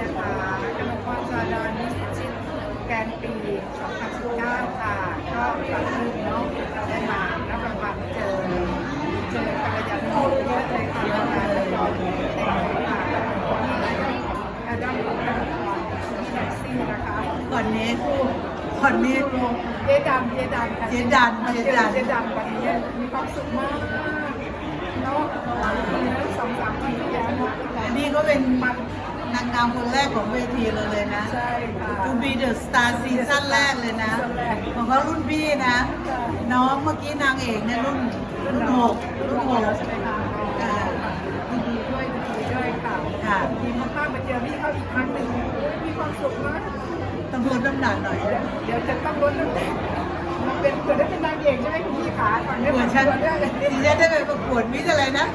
นะคะขำลังความจาดอนนิสิชินแกนปี 2019 ค่ะ ก็ฝากคุณเนาะได้มารับรางวัลเจอเจอกัลยาณมิตรเยอะเลยค่ะทำงานตลอดเต็มเลยค่ะอาจารย์ของการแท็กซี่นะคะก่อนนี้ก่อนนี้เจดันเจดันเจดันเจดันเจดันวันนี้มีความสุขมากเนาะสองสามปีแล้วเนานี่ก็เป็นมันางงามคนแรกของเวทีเราเลยนะใช่ค่ะทูบีเดอะสตาร์ซีซั่นแรกเลยนะ ของเขารุ่นพี่นะ น้องเมื่อกี้นางเอกเนี่ยรุ่นรุ่นหกรุ่นหกใช่ไหมคะยินดีด้วยยินดีด้วยค่ะค่ะดีมากๆมาเจอพี่เขาอีกครั้งหนึ่งมีความสุขมากต้องลดน้ำหนักหน่อยนะเดี๋ยวจะต้องลดน้ำหนักมันเป็นเกิดได้เป็นนางเอกใช่ไหมคุณพี่ขาฝั่งนี้เหมือนฉันเกิดได้ดิฉันได้ไปประกวดมิสอะไรนะ